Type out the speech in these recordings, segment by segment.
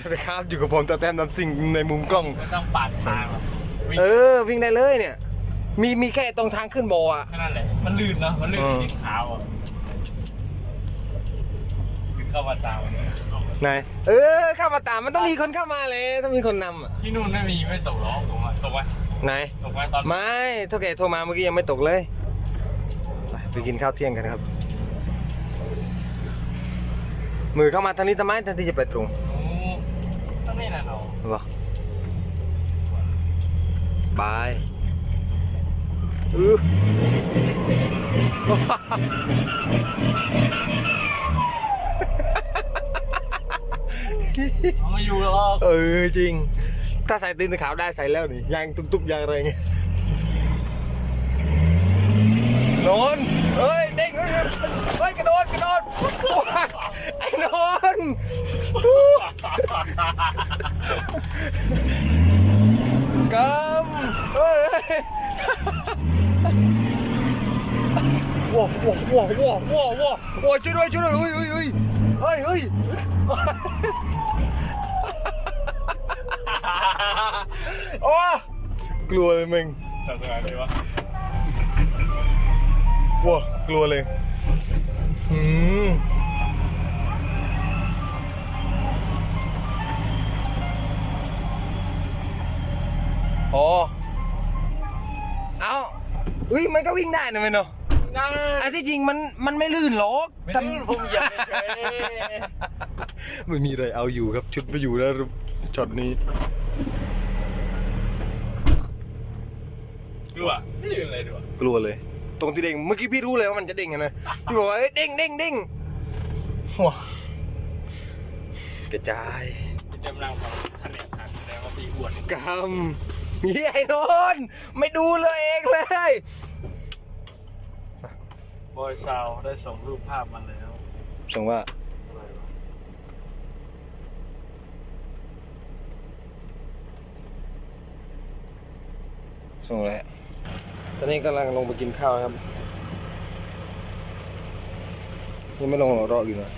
สวัสดีครับอยู่กับผมตาแต้มน้ำสิ่งในมุมกล้อง ไม่ต้องปาดทางหรอกวิ่งเออ วิ่งได้เลยเนี่ย มีมีแค่ตรงทางขึ้นบออะ แค่นั้นแหละ มันลื่นเนาะ มันลื่นอืมทิ้งเท้าอะวิ่งเข้ามาตามมันไหนเออเข้ามาตามมันต้องมีคนเข้ามาเลยต้องมีคนนำอะที่นู่นไม่มีไม่ตกหรอกผมอะตกไหมไหน ตกไหมตอนไม่เท่าแก่โทรมาเมื่อกี้ยังไม่ตกเลยไปไปกินข้าวเที่ยงกันครับ มือเข้ามาทางนี้ทำไมแทนที่จะไปตรง โอ้ต้องนี่นะเนาะหรอสบายอือเอามาอยู่หรอกเออจริง ถ้าใส่ตีนขาวได้ใส่แล้วนี่ยางตุกๆยางอะไรเงี้ยโนนเฮ้ยเด้งเฮ้ยเฮ้ยกระโดดกระโดด ไอ้โนนกำเฮ้ยว้าวว้าวว้าวว้าวว้าวว้าวช่วยด้วยช่วยด้วยเฮ้ยเฮ้ยเฮ้ยเฮ้ยเฮ้ยโอ้กลัวเลยมึงตกไหนเลยวะว้ากลัวเลยอืม โอ้เอาเฮ้ยมันก็วิ่งได้นะเว้ยเนาะนั่นอันที่จริงมันมันไม่ลื่นหรอกไม่แต่ลื่นผมเหยียบเฉยไม่มีอะไรเอาอยู่ครับ ชุดไปอยู่แล้วช็อตนี้ดูอะไม่ลื่นเลยดูอะกลัวเลย ตรงที่เด้งเมื่อกี้พี่รู้เลยว่ามันจะเด้งไงนะพี่บอกว่าเอ้ยเด้งเด้งเด้งว้ากระจายจำลังของท่านเนี่ยทางแสดงว่าพี่อ้วนกำนี่ไอ้นนท์ไม่ดูเลยเองเลยบอยซาวได้ส่งรูปภาพมาแล้วส่งว่าอะไรวะส่งอะไรอะตอนนี้กำลังลงไปกินข้าวนะครับยังไม่ลงหรอกรออยู่นะ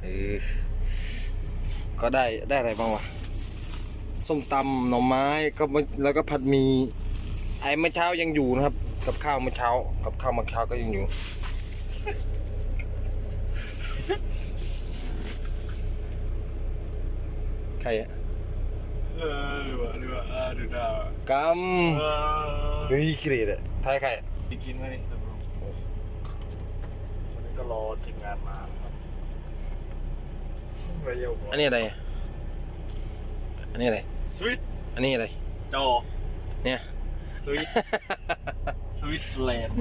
เออก็ได้ได้อะไรบ้างวะ ส้มตำหน่อไม้ก็ม่แล้วก็ผัดหมีไอ้เมื่อเช้ายังอยู่นะครับ กับข้าวเมื่อเช้า กับข้าวเมื่อเช้าก็ยังอยู่ ใครอะเออดูอะดูอะเออดูดาวกำอเฮ้ยเกรดอะทายใครอะไปกินไหมนี่สำรวจวันนี้ก็รอทีมงานมาครับไปเยี่ยมอันนี้อะไร อันนี้อะไร สวิตอันนี้อะไร จอเนี่ย สวิต สวิตเซอร์แลนด์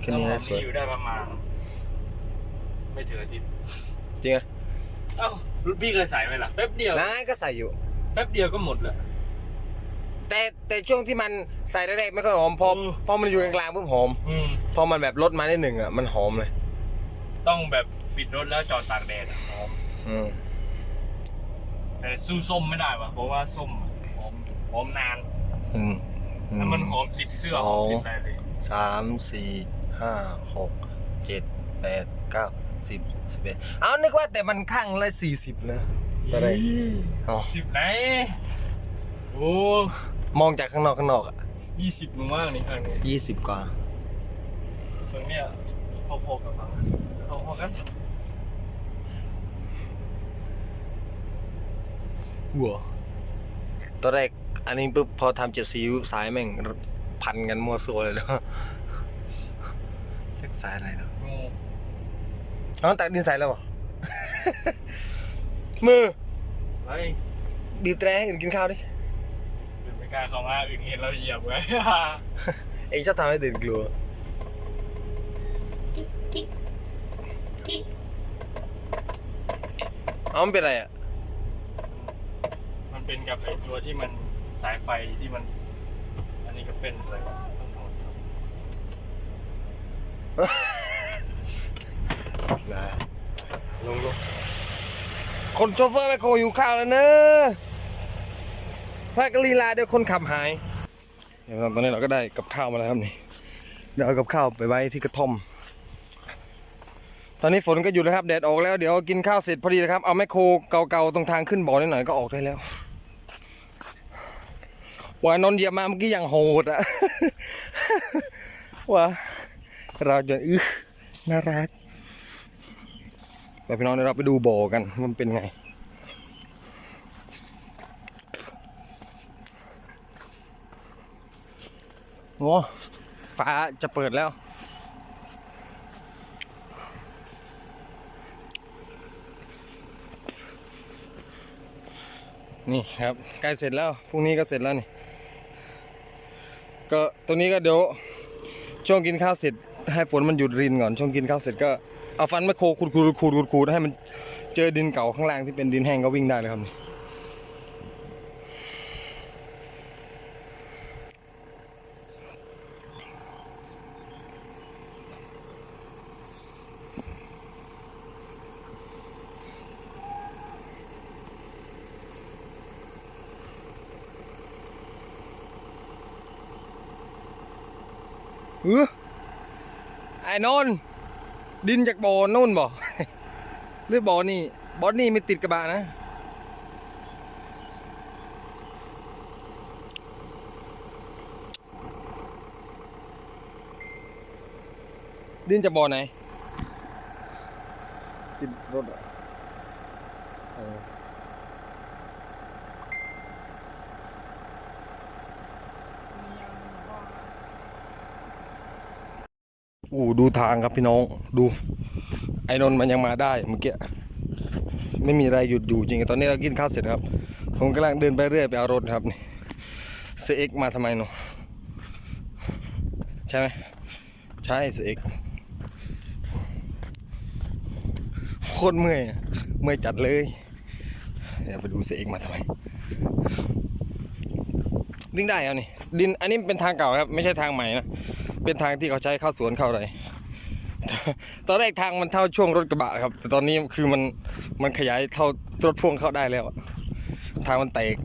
แค่นี้แล้วนะผมสวยอยู่ได้ประมาณ ไม่ถึงอาทิตย์จริงอะเอ้ารุ่นพี่เคยใส่ไหมล่ะแป๊บเดียวน้าก็ใส่อยู่ แป๊บเดียวก็หมดเลยแต่แต่ช่วงที่มันใส่แรกๆไม่ค่อยหอมพออืมพอมันอยู่กลางๆปุ๊บหอมอืมพอมันแบบลดมาได้หนึ่งอะมันหอมเลย ต้องแบบปิดรถแล้วจอดตากแดดอะหอมอืม แต่สู้ส้มไม่ได้ว่ะเพราะว่าส้มอะหอมหอมนานอืมอืแล้วมันหอมติดเสื้อสหออมงติดอะไรเลยสามสี่ห้าหกเจ็ดแปดเก้าสิบสิบเอ็ดเอานึกว่าแต่มันข้างละสี่สิบนะแต่ไรอ๋อสิบไหนโอ้มองจากข้างนอกข้างนอกอะยี่สิบมากนี่ครั้งนี้ยี่สิบกว่าส่วนเนี้ยพอๆกับฝั่งพอๆกัน หัวตอนแรกอันนี้ปุ๊บพอทำเจ็ดสีสายแม่งพันกันมั่วซั่วเลยเนาะเรียกสายอะไรเนาะงูเอาตักดินใส่แล้วเหรอ มือเฮ้ยบีบแตรให้อื่นกินข้าวดิเดินไม่กล้าเข้ามาอื่นเห็นเราเหยียบไว้ เองชอบทำให้ตื่นกลัวเอามันเป็นอะไรอะมัน เป็นกับไอ้ตัวที่มันสายไฟที่มัน อันนี้ก็เป็นอะไรวะต้องถอดครับนะลงลงคนโชเฟอร์แมคโครอยู่ข้าวแล้วเนอะพากลีลาเดี๋ยวคนขับหายเดี๋ยวตอนนี้เราก็ได้กับข้าวมาแล้วครับนี่เดี๋ยวเอากับข้าวไปไว้ที่กระท่อม ตอนนี้ฝนก็หยุดแล้วครับแดดออกแล้วเดี๋ยวกินข้าวเสร็จพอดีนะครับเอาแมคโครเก่าๆตรงทางขึ้นบ่อนิดหน่อยก็ออกได้แล้ว ว่านนเหยียบมาเมื่อกี้อย่างโหดอะว่าเราจะอื้อน่ารักไปพี่น้องเราไปดูบ่อกันมันเป็นไงโอ้ฟ้าจะเปิดแล้ว นี่ครับใกล้เสร็จแล้วพรุ่งนี้ก็เสร็จแล้วนี่ ก็ตรงนี้ก็เดี๋ยวช่วงกินข้าวเสร็จให้ฝนมันหยุดรินก่อนช่วงกินข้าวเสร็จก็เอาฟันมาโคขูดขูดขูดขูดขูดให้มันเจอดินเก่าข้างล่างที่เป็นดินแห้งก็วิ่งได้เลยครับนี่ เออไอ้นนท์ดินจากบ่อนู่นบ่หรือบ่อนี่บ่อนี่ไม่ติดกระบะนะดินจากบ่อไหนติดรถเหรอเอออู้ดูทางครับพี่น้องดู ไอ้นนท์มันยังมาได้เมื่อกี้ไม่มีอะไรหยุดอยู่จริงตอนนี้เรากินข้าวเสร็จครับ ผมกำลังเดินไปเรื่อยไปเอารถครับนี่เซเอ็กมาทำไมหนูใช่ไหมใช่เซเอ็กโคตรเมื่อยเมื่อยจัดเลยเดี๋ยวไปดูเซเอ็กมาทำไมวิ่งได้เอานี่ดินอันนี้เป็นทางเก่าครับ ไม่ใช่ทางใหม่นะ เป็นทางที่เขาใช้เข้าสวนเข้าอะไรตอนแรกทางมันเท่าช่วงรถกระบะครับ แต่ตอนนี้คือมันมันขยายเท่ารถพ่วงเข้าได้แล้ว ทางมันแตก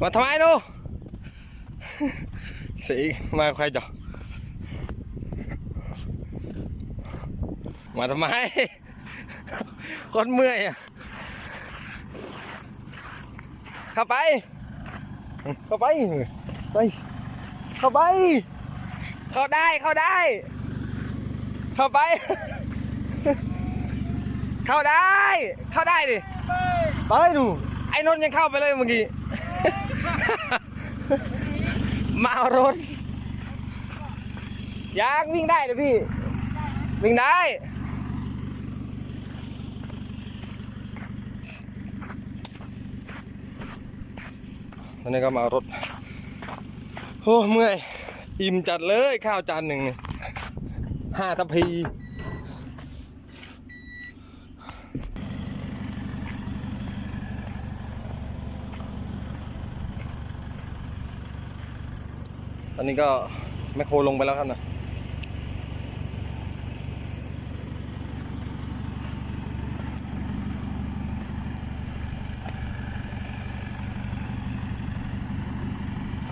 มาทำไมหนูสีมาใครจ้ะมาทำไม คนเมื่อยอะเข้าไป เข้าไป ไป เข้าไป เข้าได้เข้าได้ เข้าไป เข้าได้ เข้าได้ดิ ไปดู ไอ้นนท์ยังเข้าไปเลยเมื่อกี้ มาเอารถยางวิ่งได้เลยพี่ วิ่งได้ตอนนี้ก็มาเอารถ โอ้เมื่อย อิ่มจัดเลยข้าวจานหนึ่งห้าทัพพีตอนนี้ก็แมคโครลงไปแล้วครับนะ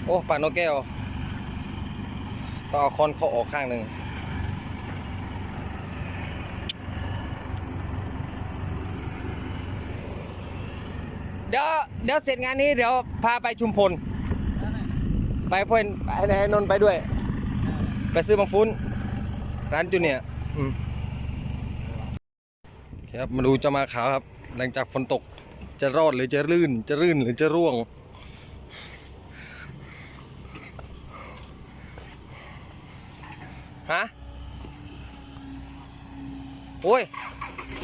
โอ้ปานนกแก้วต้อคอนเขาออกข้างหนึ่งเดี๋ยวเดี๋ยวเสร็จงานนี้เดี๋ยวพาไปชุมพล ไปเพื่อนไปไหนนนท์ไปด้วย ไปซื้อบางฟุ้น ร้านจูเนียร์อืมครับมาดูจะมาขาวครับ หลังจากฝนตกจะรอดหรือจะลื่น จะลื่นหรือจะร่วง โอ้ย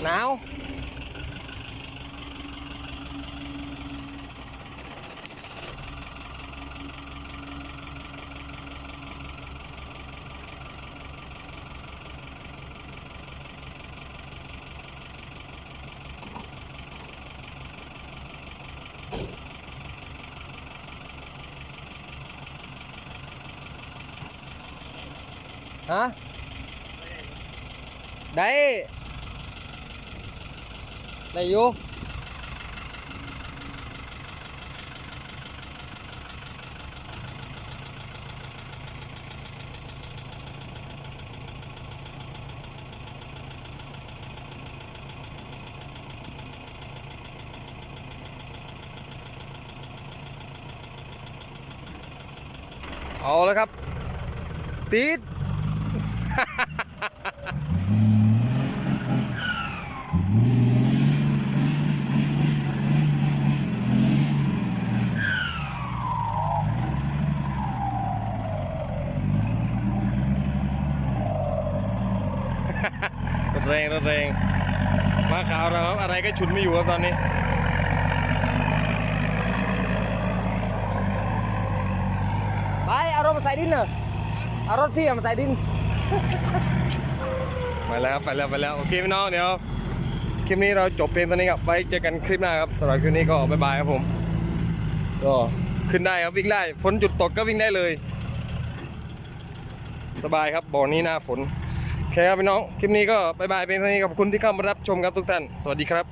หนาวฮะได้ ไลยโย่เอาแล้วครับ ติด แรงรถแรงมาขาวเราครับอะไรก็ฉุนไม่อยู่ครับตอนนี้ไปเอารถมาใส่ดินเนอะเอารถพี่เอามาใส่ดินมาแล้วครับไปแล้วไปแล้วโอเคพี่น้องเดี๋ยวคลิปนี้เราจบเพียงเท่านี้ครับไว้เจอกันคลิปหน้าครับสำหรับคลิปนี้ก็บ๊ายบายครับผมก็ขึ้นได้ครับวิ่งได้ฝนหยุดตกก็วิ่งได้เลย สบายครับบ่อนี้หน้าฝนโอ เคครับพี่น้อง คลิปนี้ก็บายบายเป็นเท่านี้ขอบคุณที่เข้ามารับชมครับทุกท่าน สวัสดีครับ